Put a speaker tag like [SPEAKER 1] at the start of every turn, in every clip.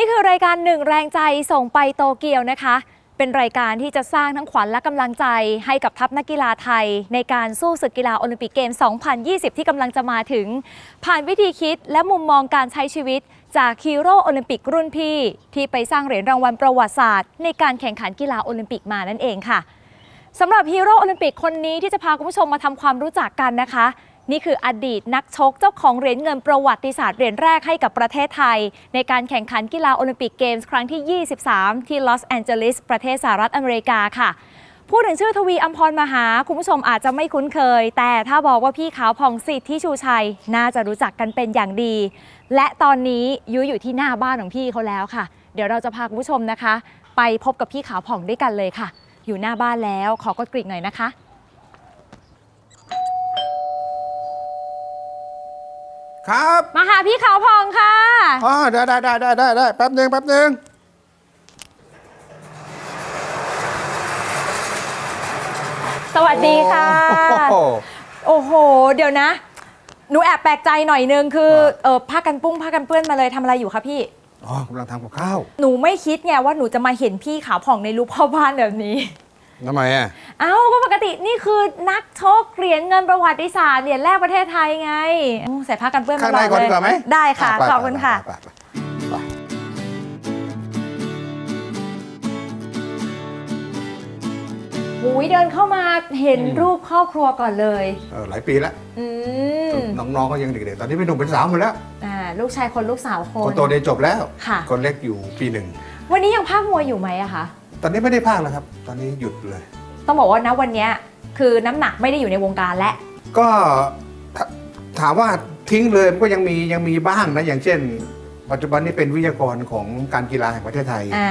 [SPEAKER 1] นี่คือรายการหนึ่งแรงใจส่งไปโตเกียวนะคะ เป็นรายการที่จะสร้างทั้งขวัญและกำลังใจให้กับทัพนักกีฬาไทย ในการสู้ศึกกีฬาโอลิมปิกเกม 2020 ที่กำลังจะมาถึง ผ่านวิธีคิดและมุมมองการใช้ชีวิต จากฮีโร่โอลิมปิกรุ่นพี่ ที่ไปสร้างเหรียญรางวัลประวัติศาสตร์ ในการแข่งขันกีฬาโอลิมปิกมานั่นเองค่ะสำหรับฮีโร่โอลิมปิกคนนี้ที่จะพาคุณผู้ชมมาทำความรู้จักกันนะคะ นี่คืออดีตนักชกเจ้าของเหรียญเงินประวัติศาสตร์เหรียญแรกให้กับประเทศไทย ในการแข่งขันกีฬาโอลิมปิกเกมส์ครั้งที่ 23 ที่ลอสแอนเจลิสประเทศสหรัฐอเมริกาค่ะพูดถึงชื่อทวีอัมพรมหา คุณผู้ชมอาจจะไม่คุ้นเคย แต่ถ้าบอกว่าพี่ขาวผ่องสิทธิ์ที่ชูชัย น่าจะรู้จักกันเป็นอย่างดี และตอนนี้ยุ้ยอยู่ที่หน้าบ้านของพี่เขาแล้วค่ะ เดี๋ยวเราจะพาคุณผู้ชมนะคะ ไปพบกับพี่ขาวผ่องด้วยกันเลยค่ะ อยู่หน้าบ้านแล้วขอกดกริ่งหน่อยนะคะ
[SPEAKER 2] ครับ
[SPEAKER 1] มาหาพี่ขาวผ่องค่ะ
[SPEAKER 2] อ๋อได้ได้ได้ได้ได้ได้แป๊บหนึ่งแป๊บหนึ่ง
[SPEAKER 1] สวัสดีค่ะ
[SPEAKER 2] โอ้โห
[SPEAKER 1] โอ้โห เดี๋ยวนะ หนูแอบแปลกใจหน่อยนึงคือ
[SPEAKER 2] ว่า
[SPEAKER 1] เออผ้ากันปุ้งผ้ากันเปื้อนมาเลยทำอะไรอยู่คะพี่
[SPEAKER 2] อ๋อกำลังทำกับข้าว
[SPEAKER 1] หนูไม่คิดไงว่าหนูจะมาเห็นพี่ขาวผ่องในรูปพ่อบ้านแบบนี้
[SPEAKER 2] ทำไมอะ
[SPEAKER 1] เอ้าก็ปกตินี่คือนักชกเหรียญเงินประวัติศาสตร์เหรียญแรกประเทศไทยไงโอ้ใส่ผ้ากันเปื้อน
[SPEAKER 2] ข้าง
[SPEAKER 1] มา
[SPEAKER 2] ใน
[SPEAKER 1] ล
[SPEAKER 2] ก่อน
[SPEAKER 1] เล
[SPEAKER 2] ดี
[SPEAKER 1] ย
[SPEAKER 2] กว่าไหม
[SPEAKER 1] ได้ค่ะ
[SPEAKER 2] ไป
[SPEAKER 1] ขอบคุณค่ะ
[SPEAKER 2] ไปไปไปไป
[SPEAKER 1] หูยเดินเข้ามาเห็นรูปครอบครัวก่อนเลย
[SPEAKER 2] เออหลายปีแล้ว
[SPEAKER 1] อืม
[SPEAKER 2] น้องๆก็ยังเด็กๆ ตอนนี้เป็นหนุ่มเป็นสาวหมดแล้ว
[SPEAKER 1] อ่าลูกชายคนลูกสาวค
[SPEAKER 2] คน นโตเรียนจบแล้ว
[SPEAKER 1] ค่ะ
[SPEAKER 2] คนเล็กอยู่ปีหนึ่ง
[SPEAKER 1] วันนี้ยังภาคมวยอยู่ไหมอะคะ
[SPEAKER 2] ตอนนี้ไม่ได้ภาคแล้วครับ ตอนนี้หยุดเลย
[SPEAKER 1] ต้องบอกว่านะวันเนี้ยคือน้ำหนักไม่ได้อยู่ในวงการและ
[SPEAKER 2] ก็ถถามว่าทิ้งเลยมันก็ยังมียังมีบ้างนะ อย่างเช่น ปัจจุบันนี้เป็นวิทยากรของการกีฬาแห่งประเทศไทย
[SPEAKER 1] อ่า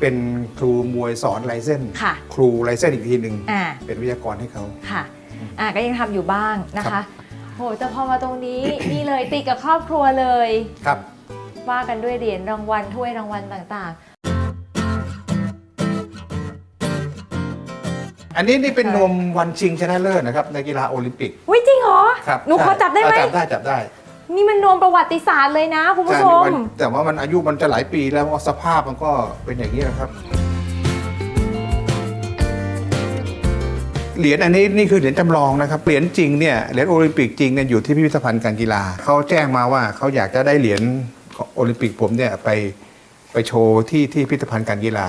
[SPEAKER 2] เป็นครูมวยสอนไลเซนส์
[SPEAKER 1] ค่ะ
[SPEAKER 2] ครูไลเซนส์อีกทีหนึ่ง
[SPEAKER 1] อ่า
[SPEAKER 2] เป็นวิทยากรให้เขา
[SPEAKER 1] ค่ะ อ่าก็ยังทำอยู่บ้างนะ
[SPEAKER 2] ครั
[SPEAKER 1] คะ
[SPEAKER 2] บ
[SPEAKER 1] โหแต่พอมาตรงนี้ นี่เลยติดกับครอบครัวเลย
[SPEAKER 2] ครับ
[SPEAKER 1] ว่ากันด้วยเหรียญรางวัลถ้วยรางวัลต่าง
[SPEAKER 2] อันนี้นี่เป็นนมวันชิงชนะเลิศนะครับในกีฬาโอลิมปิก
[SPEAKER 1] ๆอุ้ยจริงเหรอ
[SPEAKER 2] ครับ
[SPEAKER 1] หนูขอ
[SPEAKER 2] ใช่
[SPEAKER 1] จับได้ไหม
[SPEAKER 2] อะจับได้จับได้
[SPEAKER 1] นี่มันนวมประวัติศาสตร์เลยนะคุณผู้
[SPEAKER 2] ใช่
[SPEAKER 1] ชม
[SPEAKER 2] มันแต่ว่ามันอายุมันจะหลายปีแล้วสภาพมันก็เป็นอย่างนี้นะครับ เหรียญอันนี้นี่คือเหรียญจำลองนะครับ เหรียญจริงเนี่ยเหรียญโอลิมปิกจริงเนี่ยอยู่ที่พิพิธภัณฑ์การกีฬาเขาแจ้งมาว่าเขาอยากจะได้เหรียญของโอลิมปิกผมเนี่ยไปไปโชว์ที่ที่พิพิธภัณฑ์การกีฬา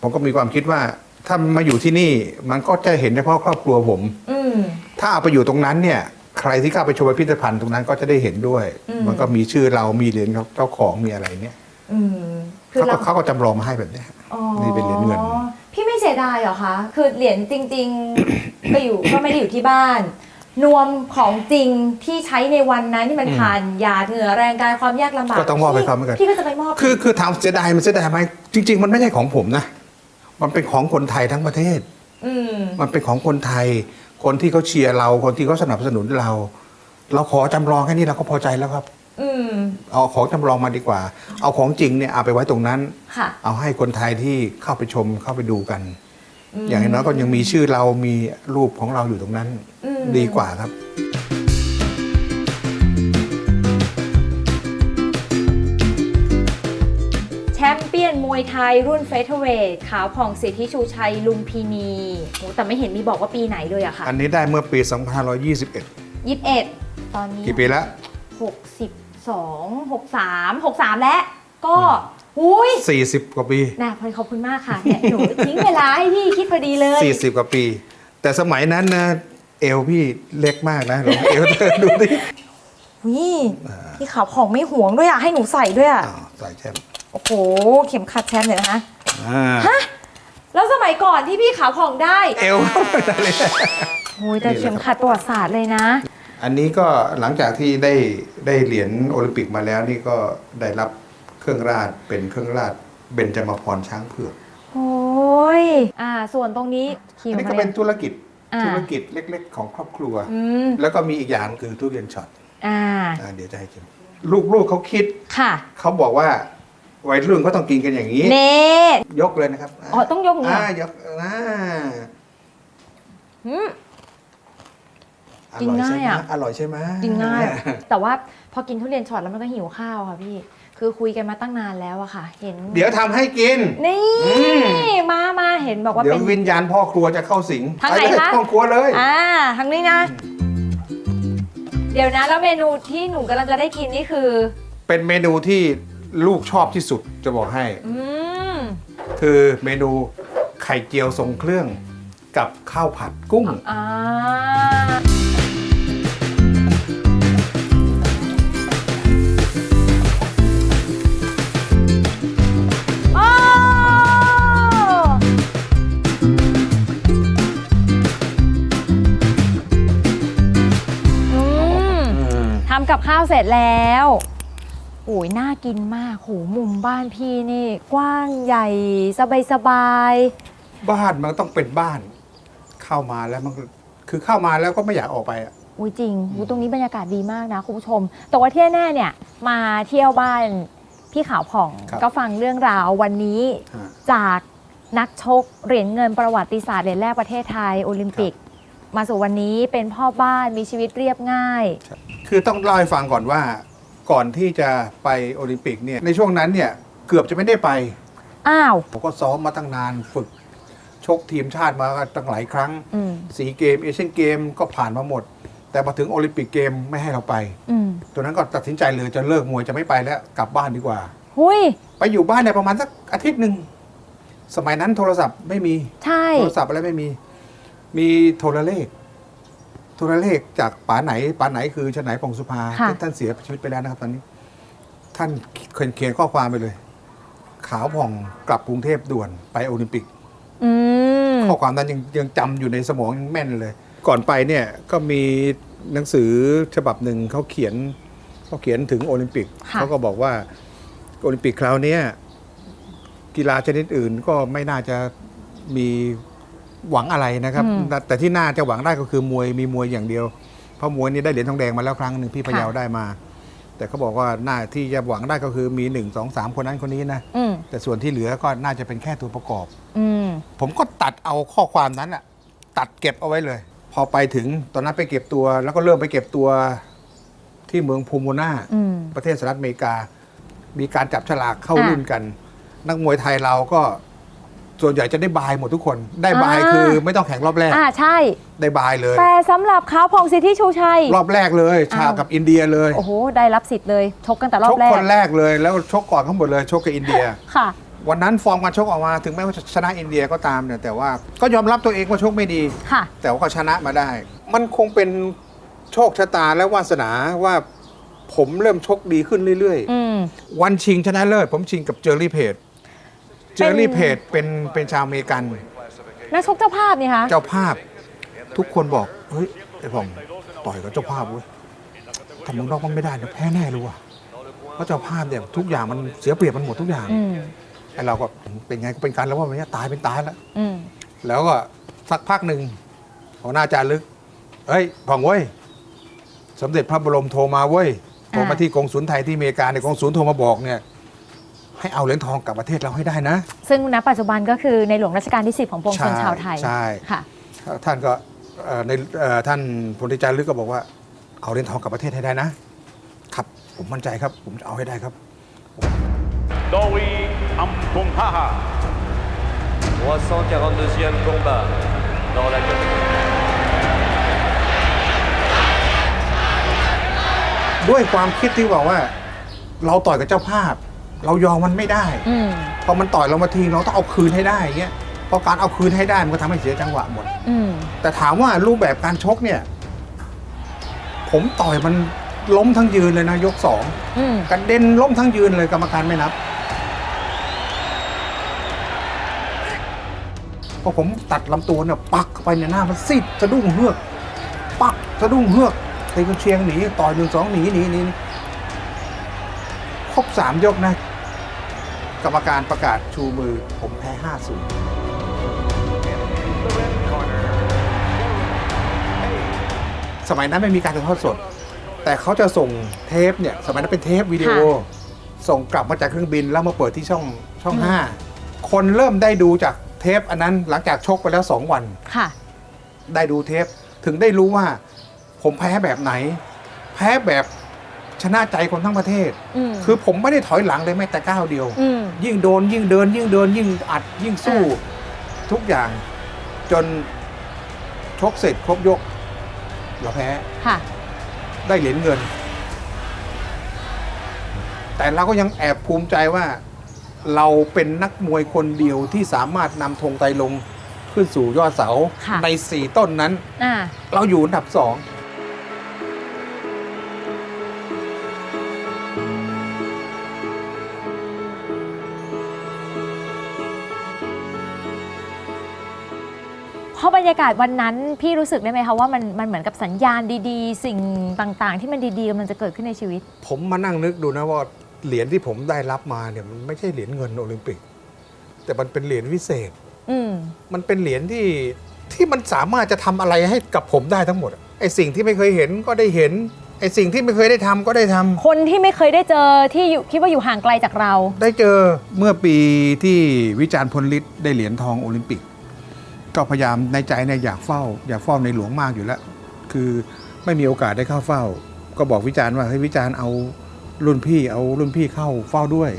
[SPEAKER 2] ผมก็มีความคิดว่า ถ้ามาอยู่ที่นี่มันก็จะเห็นเฉพาะครอบครัวผม
[SPEAKER 1] อืม
[SPEAKER 2] ถ้าเอาไปอยู่ตรงนั้นเนี่ย ใครที่เข้าไปโชว์พิพิธภัณฑ์ตรงนั้นก็จะได้เห็นด้วย
[SPEAKER 1] อืม
[SPEAKER 2] มันก็มีชื่อเรามีเหรียญเจ้าของมีอะไรเนี่ย
[SPEAKER 1] อืมคือ
[SPEAKER 2] เขาก็
[SPEAKER 1] เรา
[SPEAKER 2] เขาก็จำลองมาให้แบบเนี้ย
[SPEAKER 1] อ๋อ
[SPEAKER 2] นี่เป็นเหรียญเงิน
[SPEAKER 1] พี่ไม่เสียดายเหรอคะคือเหรียญจริงๆก็อยู่ก็ไม่ได้อยู่ที่บ้าน นวมของจริงที่ใช้ในวันนั้นที่มันผ่านหยาดเหงื่อแรงกายความยากลำบาก
[SPEAKER 2] ก็ต้องมอบให้เขาเหมือนกัน
[SPEAKER 1] พี่ก็จะไปมอบ
[SPEAKER 2] คือคือถามเสียดายมันเสียดายไหมจริง ๆ มันไม่ใช่ของผมนะ มันเป็นของคนไทยทั้งประเทศ
[SPEAKER 1] อืม
[SPEAKER 2] มันเป็นของคนไทย คนที่เขาเชียร์เรา คนที่เขาสนับสนุนเรา เราขอจำลองแค่นี้เราก็พอใจแล้วครับ
[SPEAKER 1] อืม
[SPEAKER 2] เอาของจำลองมาดีกว่า เอาของจริงเนี่ยเอาไปไว้ตรงนั้น
[SPEAKER 1] ค่ะ
[SPEAKER 2] เอาให้คนไทยที่เข้าไปชมเข้าไปดูกัน
[SPEAKER 1] ม
[SPEAKER 2] อย่างน้อยก็ยังมีชื่อเรามีรูปของเราอยู่ตรงนั้น
[SPEAKER 1] อืม
[SPEAKER 2] ดีกว่าครับ
[SPEAKER 1] วยไทยรุ่นเฟเธอร์เวทขาวผ่องสิทธิชูชัยลุมพินีโหแต่ไม่เห็นมีบอกว่าปีไหนเลยอะค่ะ
[SPEAKER 2] อันนี้ได้เมื่อปี 2521
[SPEAKER 1] ยี่สิบเอ็ดตอนนี้
[SPEAKER 2] กี่ปีแล้ว
[SPEAKER 1] หกสิบสองหกสามหกสามแล้วก็หุย
[SPEAKER 2] 40 กว่าปี
[SPEAKER 1] น่ะพอขอบคุณมากค่ะเนี่ยหนูทิ้งเวลาให้พี่คิดพอดีเลย
[SPEAKER 2] 40 กว่าปี แต่สมัยนั้นนะเอวพี่เล็กมากนะลองเอวเธอดูดิ
[SPEAKER 1] วิพี่ขาวผ่องไม่ห่วงด้วยอะให้หนูใส่ด้วยอะ
[SPEAKER 2] อ้าวใส่แชมป์
[SPEAKER 1] โอ้โห เข็มขัดแชมป์เลยนะคะ
[SPEAKER 2] อ่า
[SPEAKER 1] แล้วสมัยก่อนที่พี่ขาวผ่องได้
[SPEAKER 2] เอว ได้เลย
[SPEAKER 1] โอ้ยแต่เข็มขัดประวัติศาสตร์เลยนะ
[SPEAKER 2] อันนี้ก็หลังจากที่ได้ได้เหรียญโอลิมปิกมาแล้วนี่ก็ได้รับเครื่องราชเป็นเครื่องราชเบญจมาพรช้างเผือก
[SPEAKER 1] โอ้ยอ่า ส่วนตรงนี้ขี่
[SPEAKER 2] อัน
[SPEAKER 1] มา
[SPEAKER 2] นี้ก็
[SPEAKER 1] เล
[SPEAKER 2] เป็
[SPEAKER 1] ย
[SPEAKER 2] นธุรกิจ
[SPEAKER 1] อ่า
[SPEAKER 2] ธุรกิจเล็ก ๆ ของครอบครัว
[SPEAKER 1] อืม
[SPEAKER 2] แล้วก็มีอีกอย่างคือทุเรียนช็อต
[SPEAKER 1] อ่า
[SPEAKER 2] อ่าเดี๋ยวจะให้ชิมลูกๆเขาคิด
[SPEAKER 1] ค่ะ
[SPEAKER 2] เขาบอกว่า วัยรุ่นเขาต้องกินกันอย่างนี้
[SPEAKER 1] เน่
[SPEAKER 2] ยกเลยนะครับ
[SPEAKER 1] อ๋อต้องยกอย่างนี้
[SPEAKER 2] อ่า
[SPEAKER 1] เหรอย
[SPEAKER 2] กอ่า
[SPEAKER 1] อืม
[SPEAKER 2] อร่อยใช่ไหม
[SPEAKER 1] กินง่ายอะ
[SPEAKER 2] อร่อยใช่ไหม
[SPEAKER 1] กินง่าย แต่ว่าพอกินทุเรียนช็อตแล้วมันก็หิวข้าวค่ะพี่ คือคุยกันมาตั้งนานแล้วอะค่ะ เห็น
[SPEAKER 2] เดี๋ยวทำให้กิน
[SPEAKER 1] นี่
[SPEAKER 2] อืม
[SPEAKER 1] มามาเห็นบอกว่า
[SPEAKER 2] เดี๋ย
[SPEAKER 1] เป็
[SPEAKER 2] วน วิญญาณพ่อครัวจะเข้าสิง
[SPEAKER 1] ทางไหน
[SPEAKER 2] ปเลย
[SPEAKER 1] คะ
[SPEAKER 2] ห้องครัวเลย
[SPEAKER 1] อ่าทางนี้นะ เดี๋ยวนะแล้วเมนูที่หนูกำลังจะได้กินนี่คือ
[SPEAKER 2] เป็นเมนูที่ ลูกชอบที่สุดจะบอกให้
[SPEAKER 1] อืม
[SPEAKER 2] คือเมนูไข่เจียวทรงเครื่องกับข้าวผัดกุ้ง
[SPEAKER 1] อ่าโอ้อืมทำกับข้าวเสร็จแล้ว โอ้ยน่ากินมากโหมุมบ้านพี่นี่ กว้างใหญ่สบายสบาย
[SPEAKER 2] บ้านมันต้องเป็นบ้าน เข้ามาแล้วมันก็คือเข้ามาแล้วก็ไม่อยากออกไปอะ
[SPEAKER 1] ๆอุ้ยจริงหูตรงนี้บรรยากาศดีมากนะคุณผู้ชม แต่ว่าที่แน่ๆเนี่ย มาเที่ยวบ้านพี่ขาวผ่องก็ฟังเรื่องราววันนี้
[SPEAKER 2] อ่า
[SPEAKER 1] จากนักชกเหรียญเงินประวัติศาสตร์เหรียญแรกประเทศไทยโอลิมปิก มาสู่วันนี้เป็นพ่อบ้านมีชีวิตเรียบง่าย
[SPEAKER 2] คือต้องเล่าให้ฟังก่อนว่า ก่อนที่จะไปโอลิมปิกเนี่ยในช่วงนั้นเนี่ยเกือบจะไม่ได้ไป
[SPEAKER 1] อ้าว
[SPEAKER 2] ผมก็ซ้อมมาตั้งนานฝึก ชกทีมชาติมาตั้งหลายครั้ง
[SPEAKER 1] อืม
[SPEAKER 2] สีเกมเอเชียนเกมก็ผ่านมาหมด แต่มาถึงโอลิมปิกเกมไม่ให้เราไป
[SPEAKER 1] อืม
[SPEAKER 2] ตัวนั้นก็ตัดสินใจเลยจะเลิกมวยจะไม่ไปแล้วกลับบ้านดีกว่า
[SPEAKER 1] หุย
[SPEAKER 2] ไปอยู่บ้านเนี่ยประมาณสักอาทิตย์หนึ่งสมัยนั้นโทรศัพท์ไม่มี
[SPEAKER 1] ใช่
[SPEAKER 2] โทรศัพท์อะไรไม่มี มีโทรเลขโทรเลขจากป๋าไหนป๋าไหนคือชนไหนพงสุภา
[SPEAKER 1] ค่ะ
[SPEAKER 2] ที่ท่านเสียชีวิตไปแล้วนะครับตอนนี้ ท่านเขียนเขียนข้อความไปเลย ขาวผ่องกลับกรุงเทพด่วนไปโอลิมปิก
[SPEAKER 1] อืม
[SPEAKER 2] ข้อความนั้นยังยังจำอยู่ในสมองยังแม่นเลย ก่อนไปเนี่ยก็มีหนังสือฉบับหนึ่งเขาเขียนเขาเขียนถึงโอลิมปิก
[SPEAKER 1] ค่ะ
[SPEAKER 2] เขาก็บอกว่าโอลิมปิกคราวเนี้ยกีฬาชนิดอื่นก็ไม่น่าจะมี หวังอะไรนะครับ
[SPEAKER 1] อืม
[SPEAKER 2] แต่แต่ที่น่าจะหวังได้ก็คือมวยมีมวยอย่างเดียว เพราะมวยนี่ได้เหรียญทองแดงมาแล้วครั้งหนึ่งพี่พะเยา
[SPEAKER 1] ค่ะ
[SPEAKER 2] ได้มา แต่เขาบอกว่าหน้าที่จะหวังได้ก็คือมีหนึ่งสองสามคนนั้นคนนี้นะ
[SPEAKER 1] อืม
[SPEAKER 2] แต่ส่วนที่เหลือก็น่าจะเป็นแค่ตัวประกอบ
[SPEAKER 1] อืม
[SPEAKER 2] ผมก็ตัดเอาข้อความนั้นอะตัดเก็บเอาไว้เลย พอไปถึงตอนนั้นไปเก็บตัว แล้วก็เริ่มไปเก็บตัวที่เมืองพูโมนา
[SPEAKER 1] อืม
[SPEAKER 2] ประเทศสหรัฐอเมริกา มีการจับฉลากเข้า
[SPEAKER 1] อะ
[SPEAKER 2] รุ่นกัน นักมวยไทยเราก็ ส่วนใหญ่จะได้บายหมดทุกคน ได้บาย
[SPEAKER 1] อ่า
[SPEAKER 2] คือไม่ต้องแข่งรอบแรก
[SPEAKER 1] อ่าใช่
[SPEAKER 2] ได้บายเลย
[SPEAKER 1] แต่สำหรับเขาพองสิทธิชูชัย
[SPEAKER 2] รอบแรกเลยชา
[SPEAKER 1] อ้าว
[SPEAKER 2] กับอินเดียเลย
[SPEAKER 1] โอ้โห ได้รับสิทธิ์เลย ชกกันแต่รอ
[SPEAKER 2] ช
[SPEAKER 1] บ
[SPEAKER 2] ก
[SPEAKER 1] แรก
[SPEAKER 2] คนแรกเลยแล้วชกก่อนทั้งหมดเลยชกกับอินเดีย
[SPEAKER 1] ค่ะ
[SPEAKER 2] วันนั้นฟอร์มการชกออกมาถึงแม้ว่าจะชนะอินเดียก็ตามเนี่ยแต่ว่าก็ยอมรับตัวเองว่าชกไม่ดี
[SPEAKER 1] ค่ะ
[SPEAKER 2] แต่ว่าก็ชนะมาได้ มันคงเป็นโชคชะตาและวาสนาว่าผมเริ่มชกดีขึ้นเรื่อย
[SPEAKER 1] อืม
[SPEAKER 2] ๆ วันชิงชนะเลิศผมชิงกับเจอร์รี่เพจ เจอร์รี่เพจเป็นเป็นชาวอเมริกัน
[SPEAKER 1] นักชกเจ้าภาพนี่คะ
[SPEAKER 2] เจ้าภาพทุกคนบอกเฮ้ยไอ้ผมต่อยกับเจ้าภาพเว้ยทำมึงนอกมันไม่ได้เดี๋ยวแพ้แน่เลยว่ะเพราะเจ้าภาพเนี่ยทุกอย่างมันเสียเปรียบมันหมดทุกอย่าง
[SPEAKER 1] อืม
[SPEAKER 2] ไอ้เราก็เป็นไงก็เป็นการแล้วว่าวันนี้ตายเป็นตายแล้ว
[SPEAKER 1] อืม
[SPEAKER 2] แล้วก็สักพักหนึ่งหัวหน้าจารึก เฮ้ยผ่องเว้ย สมเด็จพระบรมโทรมาเว้ย โทรมาที่กงสุลไทยที่อเมริกาในยกงสุลโทรมาบอกเนี่ย ให้เอาเหรียญทองกลับประเทศเราให้ได้นะ
[SPEAKER 1] ซึ่งณปัจจุบันก็คือในหลวงรัชกาลที่ 10 ของปวงชน
[SPEAKER 2] ใช่
[SPEAKER 1] ชาวไทย
[SPEAKER 2] ใช่
[SPEAKER 1] ค่ะ
[SPEAKER 2] ท่านก็เอ่อในเอ่อท่านพลตรีจารึกก็บอกว่าเอาเหรียญทองกลับประเทศให้ได้นะ ครับผมมั่นใจครับ ผมจะเอาให้ได้ครับ
[SPEAKER 3] Dowi Ampumhaha.
[SPEAKER 4] 342e combat dans la catégorie.
[SPEAKER 2] ด้วยความคิดที่บอกว่า เราต่อยกับเจ้าภาพ เรายอมมันไม่ได้
[SPEAKER 1] อืม
[SPEAKER 2] พอมันต่อยเรามาทีเราต้องเอาคืนให้ได้อย่างเงี้ยพอการเอาคืนให้ได้มันก็ทำให้เสียจังหวะหมด
[SPEAKER 1] อืม
[SPEAKER 2] แต่ถามว่ารูปแบบการชกเนี่ย ผมต่อยมันล้มทั้งยืนเลยนะยกสอง
[SPEAKER 1] อืม
[SPEAKER 2] กระเด็นล้มทั้งยืนเลยกรรมการไม่นับพอผมตัดลำตัวเนี่ยปักเข้าไปในหน้ามันซีดสะดุ้งเฮือก ปักสะดุ้งเฮือกตีกันเชียงหนีต่อยหนึ่งสองหนีหนีหนีครบสามยกนะ กรรมการประกาศชูมือ ผมแพ้ห้าศูนย์สมัยนั้นไม่มีการถ่ายทอดสด แต่เขาจะส่งเทปเนี่ย สมัยนั้นเป็นเทปวิดีโอ
[SPEAKER 1] ค่ะ
[SPEAKER 2] ส่งกลับมาจากเครื่องบินแล้วมาเปิดที่ช่องช่องห้าคนเริ่มได้ดูจากเทปอันนั้นหลังจากชกไปแล้วสองวัน
[SPEAKER 1] ค่ะ
[SPEAKER 2] ได้ดูเทปถึงได้รู้ว่า ผมแพ้แบบไหน แพ้แบบ ชนะใจคนทั้งประเทศ
[SPEAKER 1] อืม
[SPEAKER 2] คือผมไม่ได้ถอยหลังเลยแม้แต่ก้าวเดียว
[SPEAKER 1] อืม
[SPEAKER 2] ยิ่งโดนยิ่งเดิน ยิ่งเดิน ยิ่งอัดยิ่งสู้ ทุกอย่างจนชกเสร็จครบยกเราแพ้
[SPEAKER 1] ค่ะ
[SPEAKER 2] ได้เหรียญเงิน แต่เราก็ยังแอบภูมิใจว่า เราเป็นนักมวยคนเดียวที่สามารถนำธงไตรลงค์ขึ้นสู่ยอดเสา
[SPEAKER 1] ค่ะ
[SPEAKER 2] ในสี่ต้นนั้น
[SPEAKER 1] อ่า
[SPEAKER 2] เราอยู่อันดับสอง
[SPEAKER 1] ราะบรรยากาศวันนั้นพี่รู้สึกได้ไหมคะว่ามันมันเหมือนกับสัญญาณดีๆ สิ่งต่างๆ ที่มันดีๆกำลังจะเกิดขึ้นในชีวิต
[SPEAKER 2] ผมมานั่งนึกดูนะว่าเหรียญที่ผมได้รับมาเนี่ยมันไม่ใช่เหรียญเงินโอลิมปิก แต่มันเป็นเหรียญวิเศษ
[SPEAKER 1] อืม
[SPEAKER 2] มันเป็นเหรียญที่ที่มันสามารถจะทำอะไรให้กับผมได้ทั้งหมดอะไอสิ่งที่ไม่เคยเห็นก็ได้เห็นไอสิ่งที่ไม่เคยได้ทำก็ได้ทำ
[SPEAKER 1] คนที่ไม่เคยได้เจอที่อยู่คิดว่าอยู่ห่างไกลจากเรา
[SPEAKER 2] ได้เจอ เมื่อปีที่วิจารณ์พลฤทธิ์ได้เหรียญทองโอลิมปิก ก็พยายามในใจเนี่ยอยากเฝ้า อยากเฝ้าในหลวงมากอยู่แล้ว คือไม่มีโอกาสได้เข้าเฝ้า ก็บอกวิจารณ์ว่าให้วิจารณ์เอารุ่นพี่เอารุ่นพี่เข้าเฝ้าด้วย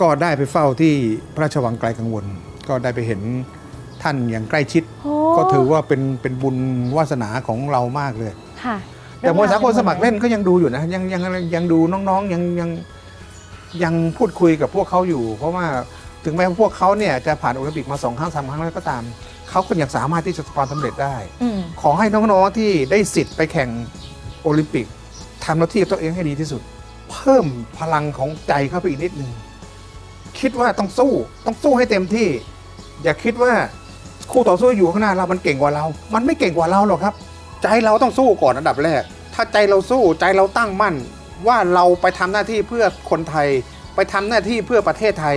[SPEAKER 2] ก็ได้ไปเฝ้าที่พระราชวังไกลกังวล ก็ได้ไปเห็นท่านอย่างใกล้ชิด
[SPEAKER 1] โอ้
[SPEAKER 2] ก็ถือว่าเป็นเป็นบุญวาสนาของเรามากเลย
[SPEAKER 1] ค่ะ
[SPEAKER 2] แต่มวยสากลสมัครเล่นก็ยังดูอยู่นะยังยังยังดูน้องๆยังยังยังพูดคุยกับพวกเขาอยู่ เพราะว่า ถึงแม้ว่าพวกเขาเนี่ยจะผ่านโอลิมปิกมาสองครั้งสามครั้งแล้วก็ตาม เขาก็ยังสามารถที่จะประสบความสำเร็จได้
[SPEAKER 1] อืม
[SPEAKER 2] ขอให้น้องๆที่ได้สิทธิ์ไปแข่งโอลิมปิกทำหน้าที่ตัวเองให้ดีที่สุด เพิ่มพลังของใจเข้าไปอีกนิดนึงคิดว่าต้องสู้ต้องสู้ให้เต็มที่ อย่าคิดว่าคู่ต่อสู้อยู่ข้างหน้าเรามันเก่งกว่าเรา มันไม่เก่งกว่าเราหรอกครับ ใจเราต้องสู้ก่อนอันดับแรก ถ้าใจเราสู้ใจเราตั้งมั่น ว่าเราไปทำหน้าที่เพื่อคนไทย ไปทำหน้าที่เพื่อประเทศไทย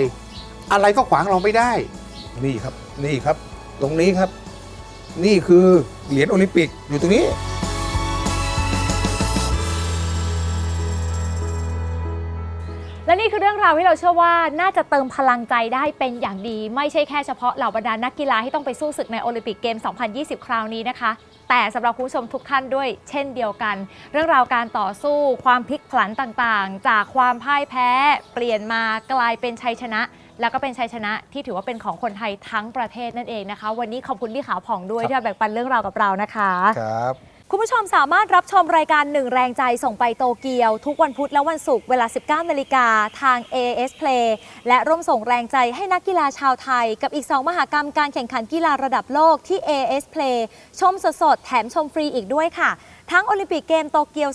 [SPEAKER 2] อะไรก็ขวางเราไม่ได้ นี่ครับ นี่ครับ ตรงนี้ครับ นี่คือเหรียญโอลิมปิกอยู่ตรงนี้
[SPEAKER 1] และนี่คือเรื่องราวที่เราเชื่อว่าน่าจะเติมพลังใจได้เป็นอย่างดี ไม่ใช่แค่เฉพาะเหล่าบรรดานักกีฬาที่ต้องไปสู้ศึกในโอลิมปิกเกม 2020 คราวนี้นะคะ แต่สำหรับคุณผู้ชมทุกท่านด้วยเช่นเดียวกัน เรื่องราวการต่อสู้ ความพลิกผลันต่างๆ จากความพ่ายแพ้ เปลี่ยนมากลายเป็นชัยชนะ แล้วก็เป็นชัยชนะที่ถือว่าเป็นของคนไทยทั้งประเทศนั่นเองนะคะ วันนี้ขอบคุณพี่ขาวผ่องด้วย
[SPEAKER 2] ครับ
[SPEAKER 1] ที่มาแบ่งปันเรื่องราวกับเรานะคะ
[SPEAKER 2] ครับ
[SPEAKER 1] คุณผู้ชมสามารถรับชมรายการหนึ่งแรงใจส่งไปโตเกียว ทุกวันพุธและวันศุกร์เวลา 19นาฬิกาทาง AS Play และร่วมส่งแรงใจให้นักกีฬาชาวไทย กับอีก 2 มหากรรมการแข่งขันกีฬาระดับโลกที่ AS Play ชมสดๆแถมชมฟรีอีกด้วยค่ะ ทั้งโอลิมปิกเกมโตเกียว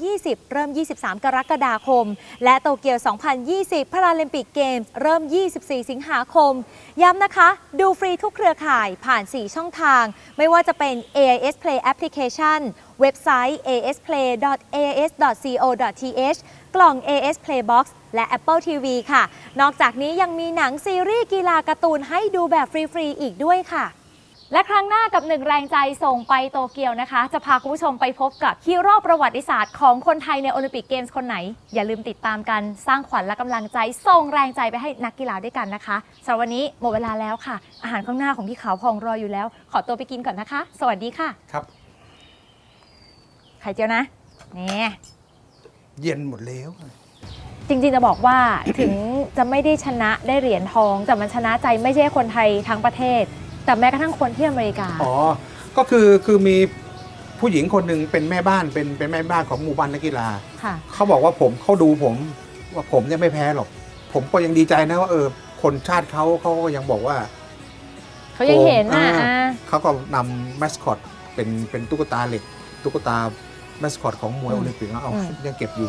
[SPEAKER 1] 2020 เริ่ม 23 กรกฎาคม และโตเกียว 2020 พาราลิมปิกเกมเริ่ม 24 สิงหาคม ย้ำนะคะ ดูฟรีทุกเครือข่ายผ่าน 4 ช่องทาง ไม่ว่าจะเป็น AIS Play Application เว็บไซต์ asplay.as.co.th กล่อง AS Playbox และ Apple TV ค่ะ นอกจากนี้ยังมีหนังซีรีส์กีฬาการ์ตูนให้ดูแบบฟรี ๆ อีกด้วยค่ะ และครั้งหน้ากับหนึ่งแรงใจส่งไปโตเกียวนะคะ จะพาคุณผู้ชมไปพบกับฮีโร่ประวัติศาสตร์ของคนไทยในโอลิมปิกเกมส์คนไหน อย่าลืมติดตามกันสร้างขวัญและกำลังใจ ส่งแรงใจไปให้นักกีฬาด้วยกันนะคะสำหรับวันนี้หมดเวลาแล้วค่ะ อาหารข้างหน้าของพี่ขาวพองรออยู่แล้ว ขอตัวไปกินก่อนนะคะ สวัสดีค่ะ
[SPEAKER 2] ครับ
[SPEAKER 1] ไข่เจียวนะนี่
[SPEAKER 2] เย็นหมดแล้ว
[SPEAKER 1] จริงๆจะบอกว่าถึงจะไม่ได้ชนะได้เหรียญทอง แต่มันชนะใจไม่ใช่คนไทยทั้งประเทศ แต่แม้กระทั่งคนที่อเมริกา
[SPEAKER 2] อ๋อ ก็คือคือมีผู้หญิงคนหนึ่งเป็นแม่บ้านเป็นเป็นแม่บ้านของหมู่บ้านนักกีฬา
[SPEAKER 1] ค่ะ
[SPEAKER 2] เขาบอกว่าผมเขาดูผมว่าผมเนี่ยไม่แพ้หรอก ผมก็ยังดีใจนะว่าเออคนชาติเขาเขาก็ยังบอกว่า
[SPEAKER 1] เขายังเห็นอะ
[SPEAKER 2] อ่า
[SPEAKER 1] อ่า
[SPEAKER 2] เขาก็นำแมสคอตเป็นเป็นตุ๊กตาเหล็ก ตุ๊กตาแมสคอตของมวยโอลิมปิกแล้วเอา
[SPEAKER 1] อืม
[SPEAKER 2] ยังเก็บอยู่